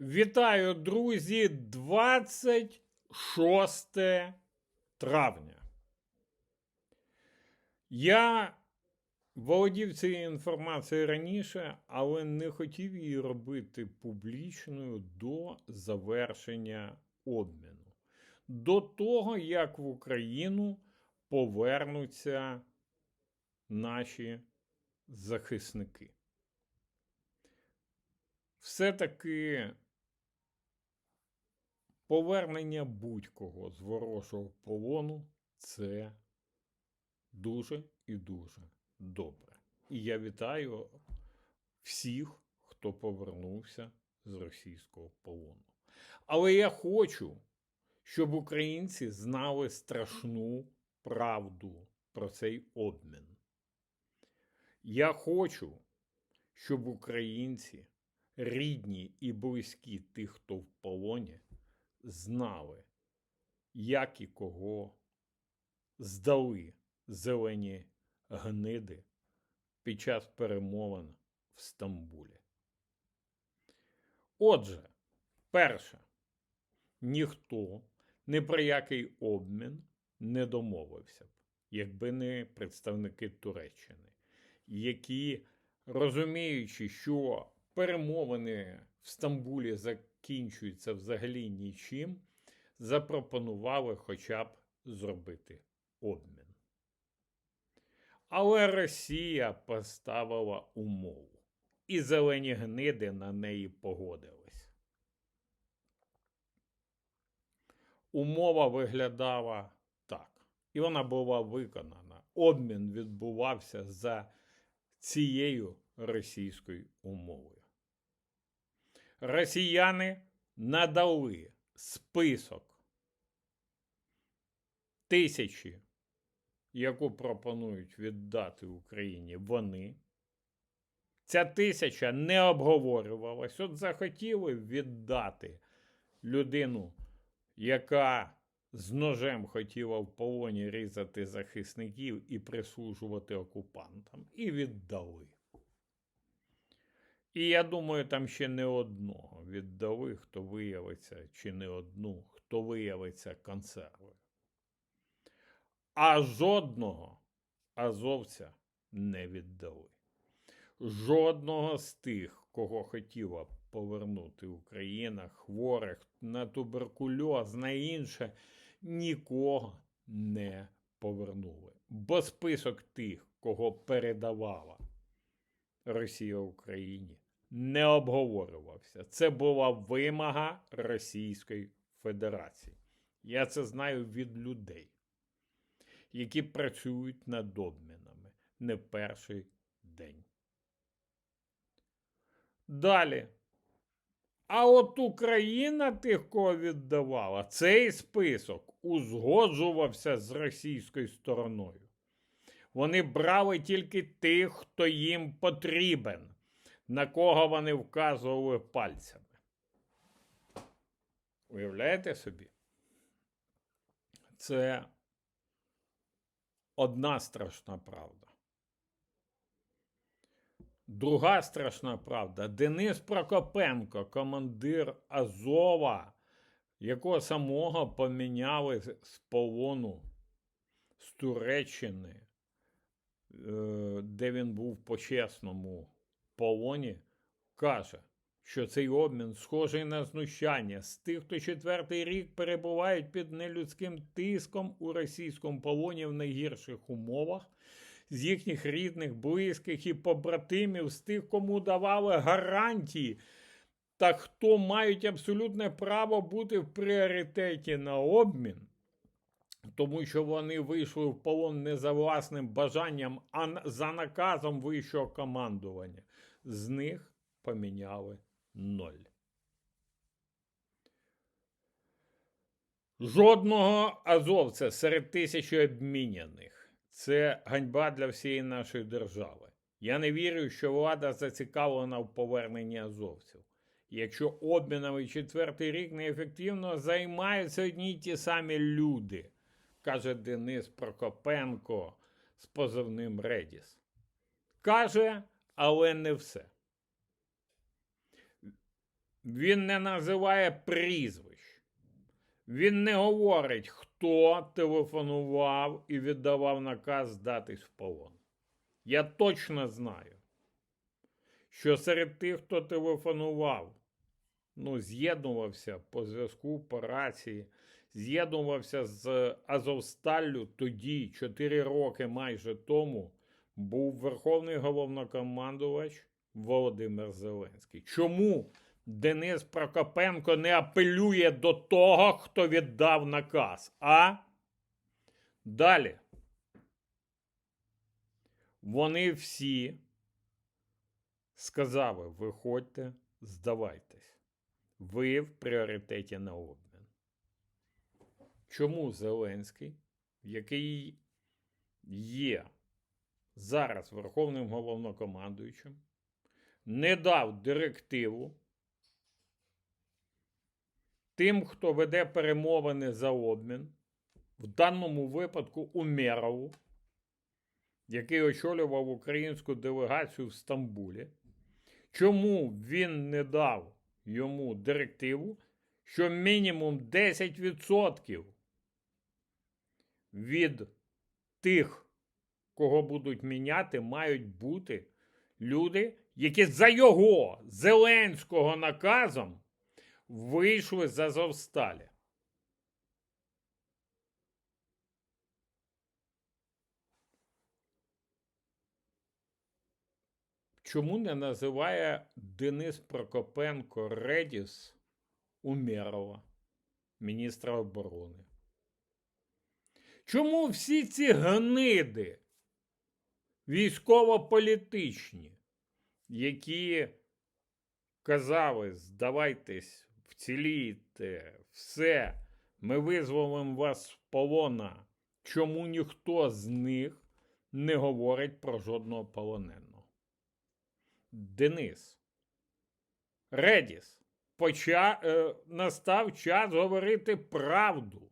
Вітаю, друзі! 26 травня. Я володів цією інформацією раніше, але не хотів її робити публічною до завершення обміну. До того, як в Україну повернуться наші захисники. Все-таки повернення будь-кого з ворожого полону це дуже і дуже добре. І я вітаю всіх, хто повернувся з російського полону. Але я хочу, щоб українці знали страшну правду про цей обмін. Я хочу, щоб українці, рідні і близькі тих, хто в полоні, знали, як і кого здали зелені гниди під час перемовин в Стамбулі. Отже, перше, ніхто ні про який обмін не домовився б, якби не представники Туреччини, які, розуміючи, що перемовини в Стамбулі закінчуються взагалі нічим, запропонували хоча б зробити обмін. Але Росія поставила умову, і зелені гниди на неї погодились. Умова виглядала так, і вона була виконана. Обмін відбувався за цією російською умовою. Росіяни надали список тисячі, яку пропонують віддати Україні вони. Ця тисяча не обговорювалась. От захотіли віддати людину, яка з ножем хотіла в полоні різати захисників і прислужувати окупантам, і віддали. І я думаю, там ще не одного віддали, хто виявиться, чи не одну, хто виявиться консервою. А жодного азовця не віддали. Жодного з тих, кого хотіла повернути Україна, хворих на туберкульоз, на інше, нікого не повернули. Бо список тих, кого передавала Росія Україні, не обговорювався. Це була вимога Російської Федерації. Я це знаю від людей, які працюють над обмінами не перший день. Далі. А от Україна тих, кого віддавала, цей список узгоджувався з російською стороною. Вони брали тільки тих, хто їм потрібен, на кого вони вказували пальцями. Уявляєте собі? Це одна страшна правда. Друга страшна правда. Денис Прокопенко, командир Азова, якого самого поміняли з полону з Туреччини, е, де він був по чесному полоні, каже, що цей обмін схожий на знущання з тих, хто четвертий рік перебувають під нелюдським тиском у російському полоні в найгірших умовах з їхніх рідних, близьких і побратимів, з тих, кому давали гарантії, та хто мають абсолютне право бути в пріоритеті на обмін, тому що вони вийшли в полон не за власним бажанням, а за наказом вищого командування. З них поміняли ноль. Жодного азовця серед тисячі обміняних. Це ганьба для всієї нашої держави. Я не вірю, що влада зацікавлена в поверненні азовців. Якщо обмінами четвертий рік неефективно займаються одні й ті самі люди, каже Денис Прокопенко з позивним Редіс. Каже, але не все. він не називає прізвищ. Він не говорить, хто телефонував і віддавав наказ здатись в полон. Я точно знаю, що серед тих, хто телефонував, ну, з'єднувався по зв'язку, по рації, з'єднувався з Азовсталлю тоді, 4 роки майже тому, був Верховний головнокомандувач Володимир Зеленський. Чому Денис Прокопенко не апелює до того, хто віддав наказ? А? Далі. Вони всі сказали: виходьте, здавайтесь. Ви в пріоритеті на обмін. Чому Зеленський, який є зараз Верховним головнокомандуючим, не дав директиву тим, хто веде перемовини за обмін, в даному випадку Умєрову, який очолював українську делегацію в Стамбулі, чому він не дав йому директиву, що мінімум 10% від тих, кого будуть міняти, мають бути люди, які за його Зеленського наказом вийшли з Азовсталі. Чому не називає Денис Прокопенко Редіс Умєрова, міністра оборони? Чому всі ці гниди військово-політичні, які казали, здавайтесь, вцілійте, все, ми визволимо вас з полона, чому ніхто з них не говорить про жодного полоненого? Денис. Редіс. Поча... Е, настав час говорити правду,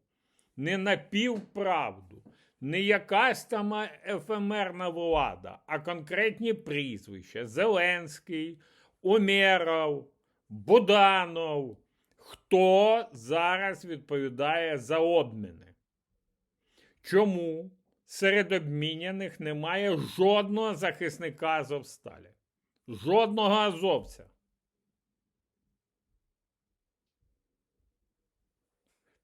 не напівправду, не якась там ефемерна влада, а конкретні прізвища: Зеленський, Умєров, Буданов. Хто зараз відповідає за обміни? Чому серед обміняних немає жодного захисника Азовсталі? Жодного азовця.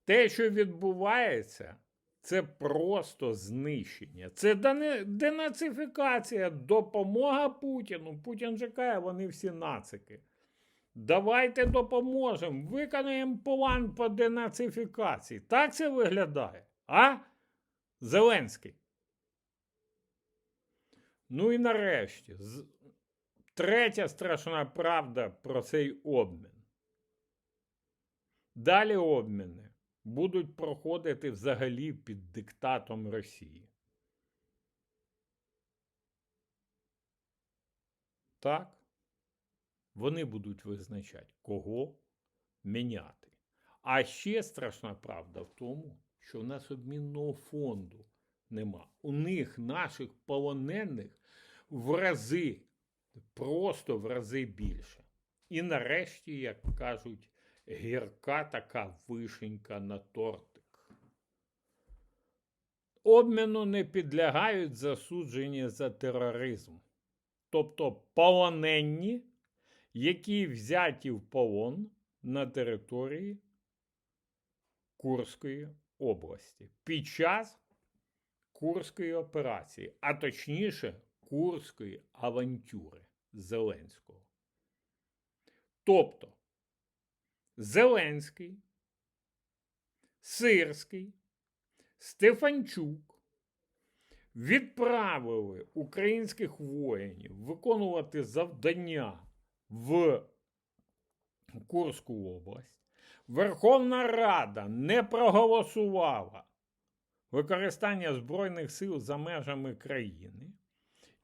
Те, що відбувається, це просто знищення. Це денацифікація, допомога Путіну. Путін же каже, вони всі нацики. Давайте допоможемо, виконаємо план по денацифікації. Так це виглядає, а? Зеленський. Ну і нарешті. Третя страшна правда про цей обмін. Далі обміни будуть проходити взагалі під диктатом Росії. Так, вони будуть визначати, кого міняти. А ще страшна правда в тому, що в нас обмінного фонду нема. У них наших полонених в рази просто в рази більше. І нарешті, як кажуть, гірка така вишенька на тортик. Обміну не підлягають засуджені за тероризм, тобто полоненні, які взяті в полон на території Курської області під час Курської операції, а точніше Курської авантюри. Зеленського. Тобто Зеленський, Сирський, Стефанчук відправили українських воїнів виконувати завдання в Курську область. Верховна Рада не проголосувала використання Збройних сил за межами країни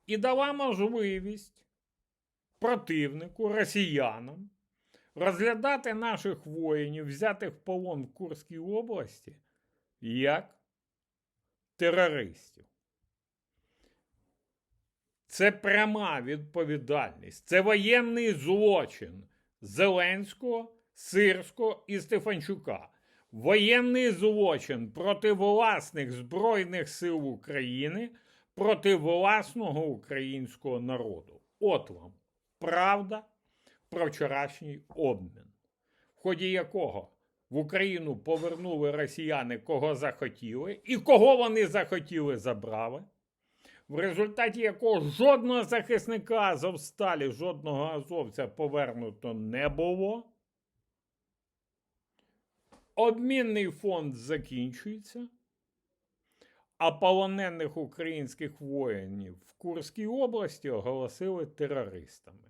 і дала можливість противнику, росіянам, розглядати наших воїнів, взятих в полон в Курській області, як терористів. Це пряма відповідальність, це воєнний злочин Зеленського, Сирського і Стефанчука. Воєнний злочин проти власних Збройних сил України, проти власного українського народу. От вам правда про вчорашній обмін, в ході якого в Україну повернули росіяни, кого захотіли, і кого вони захотіли, забрали. В результаті якого жодного захисника Азовсталі, жодного азовця повернуто не було. Обмінний фонд закінчується, а полонених українських воїнів в Курській області оголосили терористами.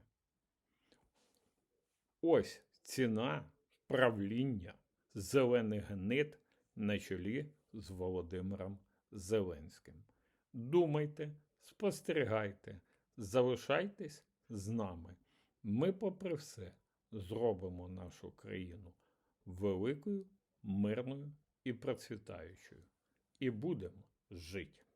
Ось ціна правління зелених гнид на чолі з Володимиром Зеленським. Думайте, спостерігайте, залишайтесь з нами. Ми, попри все, зробимо нашу країну великою, мирною і процвітаючою. І будемо жити.